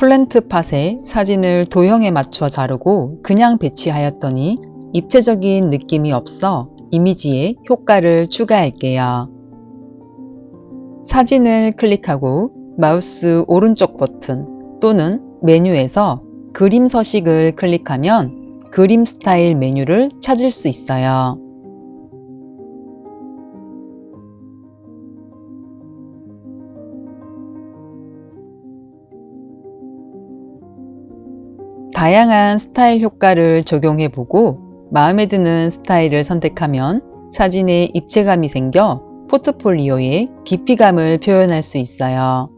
플랜트 팟에 사진을 도형에 맞춰 자르고 그냥 배치하였더니 입체적인 느낌이 없어 이미지에 효과를 추가할게요. 사진을 클릭하고 마우스 오른쪽 버튼 또는 메뉴에서 그림 서식을 클릭하면 그림 스타일 메뉴를 찾을 수 있어요. 다양한 스타일 효과를 적용해 보고 마음에 드는 스타일을 선택하면 사진에 입체감이 생겨 포트폴리오에 깊이감을 표현할 수 있어요.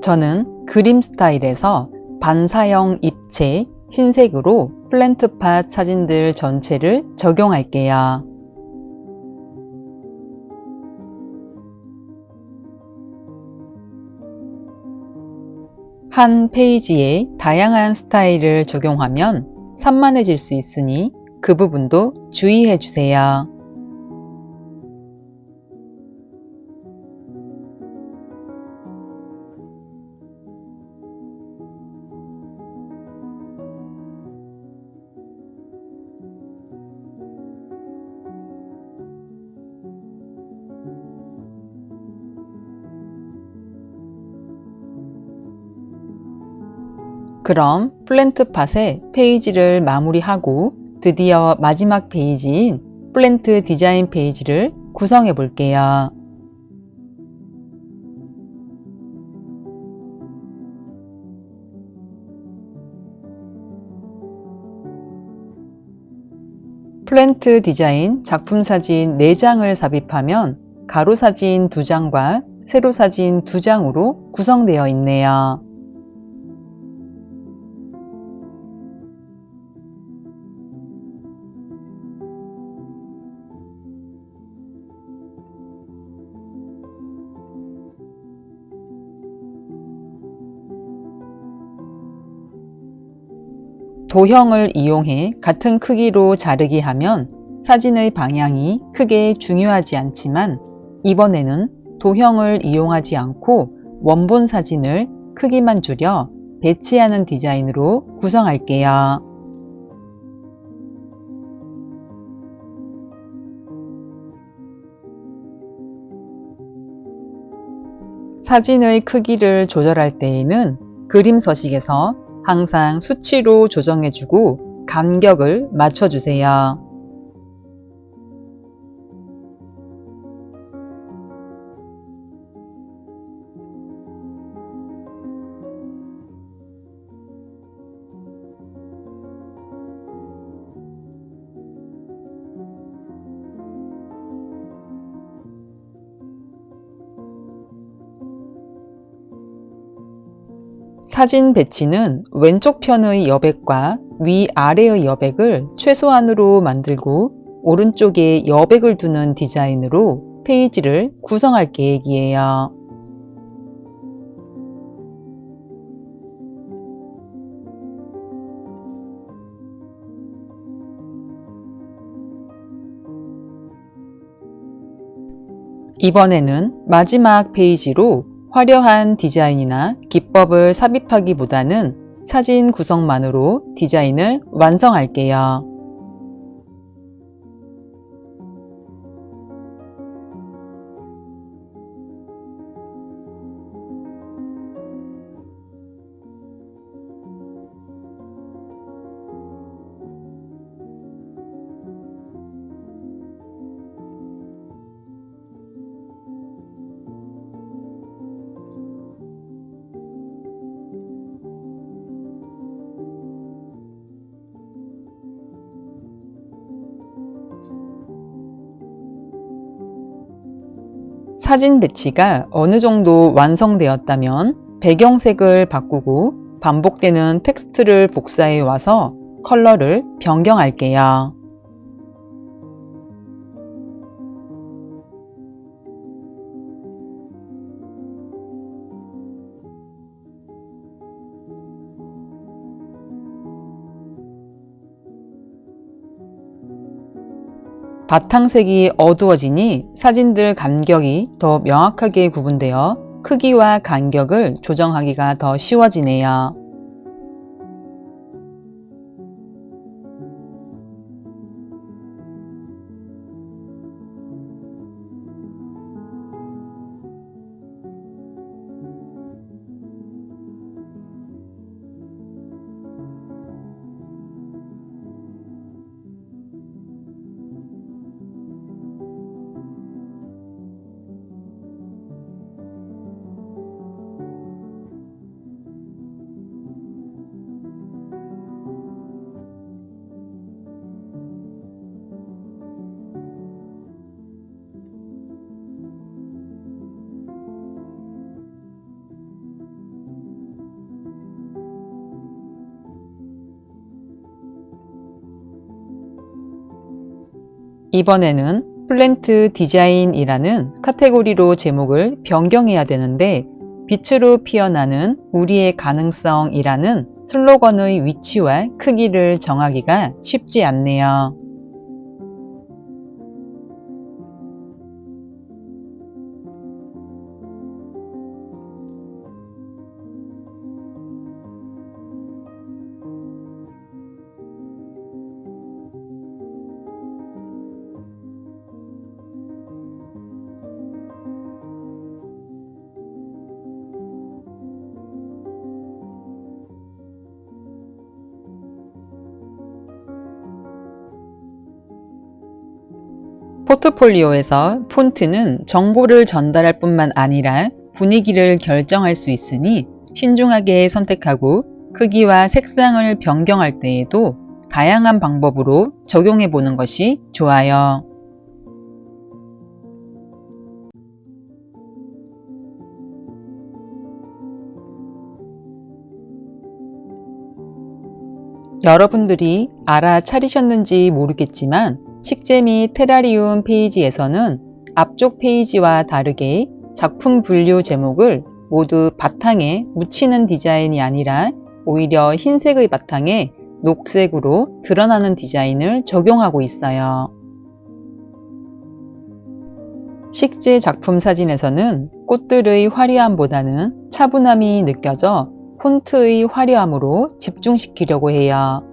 저는 그림 스타일에서 반사형 입체 흰색으로 플랜트팟 사진들 전체를 적용할게요. 한 페이지에 다양한 스타일을 적용하면 산만해질 수 있으니 그 부분도 주의해 주세요. 그럼 플랜트팟의 페이지를 마무리하고 드디어 마지막 페이지인 플랜트 디자인 페이지를 구성해 볼게요. 플랜트 디자인 작품 사진 4장을 삽입하면 가로 사진 2장과 세로 사진 2장으로 구성되어 있네요. 도형을 이용해 같은 크기로 자르기 하면 사진의 방향이 크게 중요하지 않지만 이번에는 도형을 이용하지 않고 원본 사진을 크기만 줄여 배치하는 디자인으로 구성할게요. 사진의 크기를 조절할 때에는 그림 서식에서 항상 수치로 조정해주고 간격을 맞춰주세요. 사진 배치는 왼쪽 편의 여백과 위아래의 여백을 최소한으로 만들고 오른쪽에 여백을 두는 디자인으로 페이지를 구성할 계획이에요. 이번에는 마지막 페이지로 화려한 디자인이나 기법을 삽입하기보다는 사진 구성만으로 디자인을 완성할게요. 사진 배치가 어느 정도 완성되었다면 배경색을 바꾸고 반복되는 텍스트를 복사해 와서 컬러를 변경할게요. 바탕색이 어두워지니 사진들 간격이 더 명확하게 구분되어 크기와 간격을 조정하기가 더 쉬워지네요. 이번에는 플랜트 디자인이라는 카테고리로 제목을 변경해야 되는데 빛으로 피어나는 우리의 가능성이라는 슬로건의 위치와 크기를 정하기가 쉽지 않네요. 포트폴리오에서 폰트는 정보를 전달할 뿐만 아니라 분위기를 결정할 수 있으니 신중하게 선택하고 크기와 색상을 변경할 때에도 다양한 방법으로 적용해 보는 것이 좋아요. 여러분들이 알아차리셨는지 모르겠지만 식재미 테라리움 페이지에서는 앞쪽 페이지와 다르게 작품 분류 제목을 모두 바탕에 묻히는 디자인이 아니라 오히려 흰색의 바탕에 녹색으로 드러나는 디자인을 적용하고 있어요. 식재 작품 사진에서는 꽃들의 화려함보다는 차분함이 느껴져 폰트의 화려함으로 집중시키려고 해요.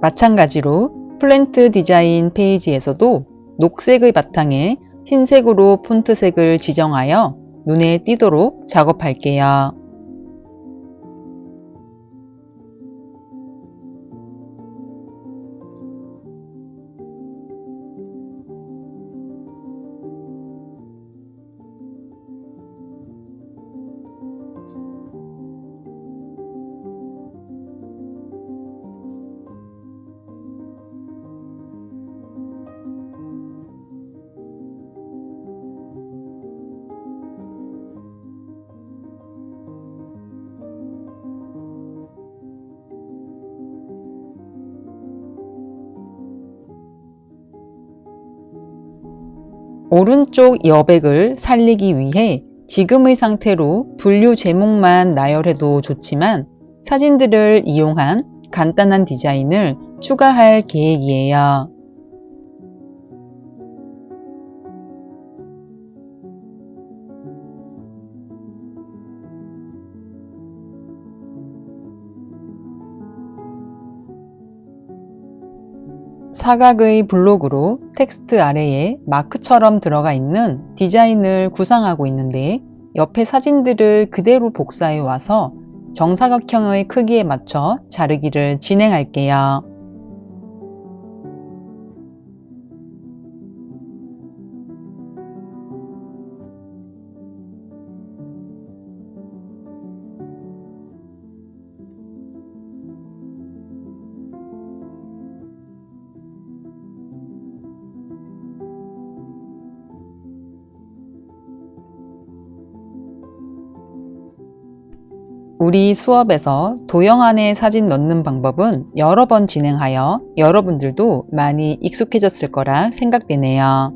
마찬가지로 플랜트 디자인 페이지에서도 녹색의 바탕에 흰색으로 폰트색을 지정하여 눈에 띄도록 작업할게요. 오른쪽 여백을 살리기 위해 지금의 상태로 분류 제목만 나열해도 좋지만 사진들을 이용한 간단한 디자인을 추가할 계획이에요. 사각의 블록으로 텍스트 아래에 마크처럼 들어가 있는 디자인을 구상하고 있는데 옆에 사진들을 그대로 복사해 와서 정사각형의 크기에 맞춰 자르기를 진행할게요. 우리 수업에서 도형 안에 사진 넣는 방법은 여러 번 진행하여 여러분들도 많이 익숙해졌을 거라 생각되네요.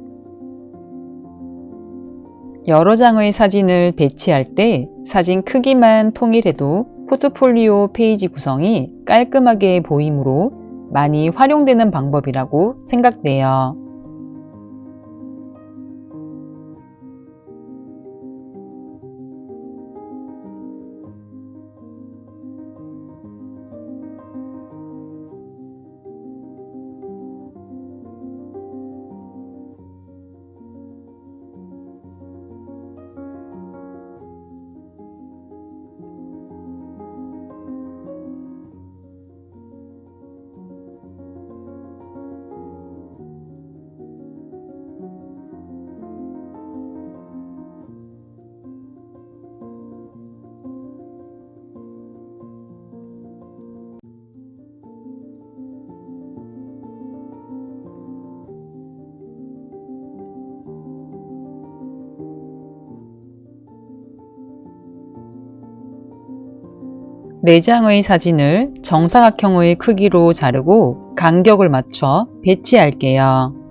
여러 장의 사진을 배치할 때 사진 크기만 통일해도 포트폴리오 페이지 구성이 깔끔하게 보이므로 많이 활용되는 방법이라고 생각돼요. 내장의 사진을 정사각형의 크기로 자르고 간격을 맞춰 배치할게요.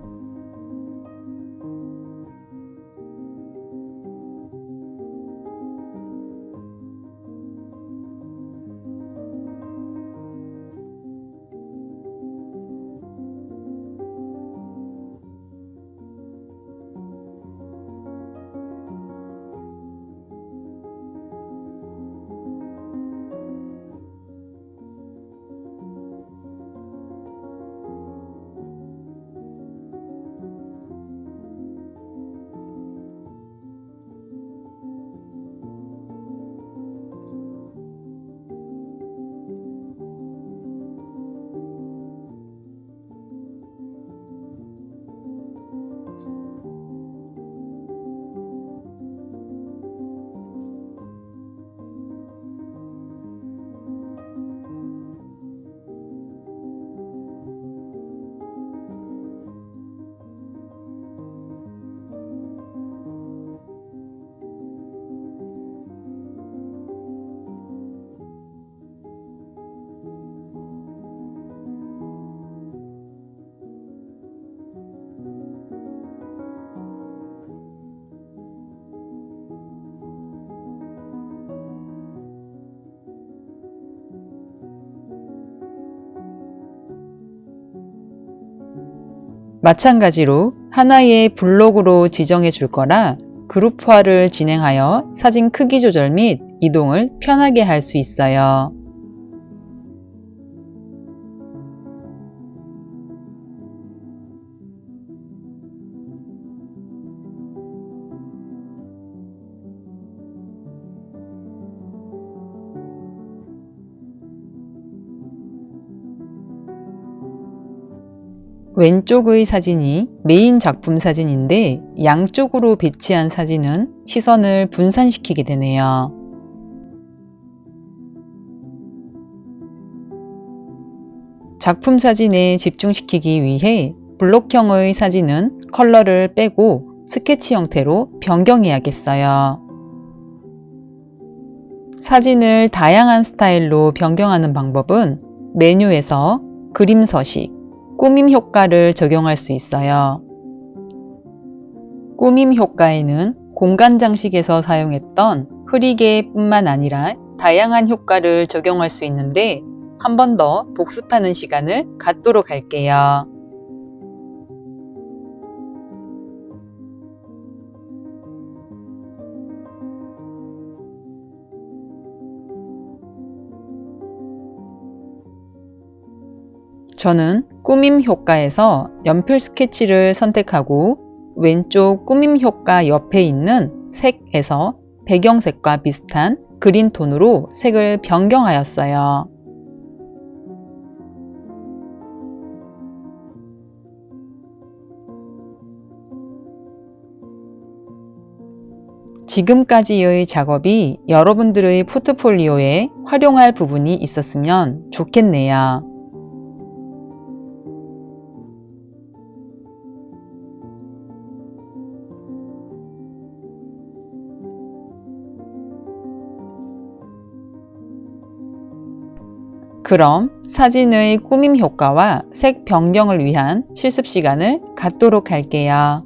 마찬가지로 하나의 블록으로 지정해 줄 거라 그룹화를 진행하여 사진 크기 조절 및 이동을 편하게 할 수 있어요. 왼쪽의 사진이 메인 작품 사진인데 양쪽으로 배치한 사진은 시선을 분산시키게 되네요. 작품 사진에 집중시키기 위해 블록형의 사진은 컬러를 빼고 스케치 형태로 변경해야겠어요. 사진을 다양한 스타일로 변경하는 방법은 메뉴에서 그림 서식, 꾸밈 효과를 적용할 수 있어요. 꾸밈 효과에는 공간 장식에서 사용했던 흐리개뿐만 아니라 다양한 효과를 적용할 수 있는데 한 번 더 복습하는 시간을 갖도록 할게요. 저는 꾸밈 효과에서 연필 스케치를 선택하고 왼쪽 꾸밈 효과 옆에 있는 색에서 배경색과 비슷한 그린 톤으로 색을 변경하였어요. 지금까지의 작업이 여러분들의 포트폴리오에 활용할 부분이 있었으면 좋겠네요. 그럼 사진의 꾸밈 효과와 색 변경을 위한 실습 시간을 갖도록 할게요.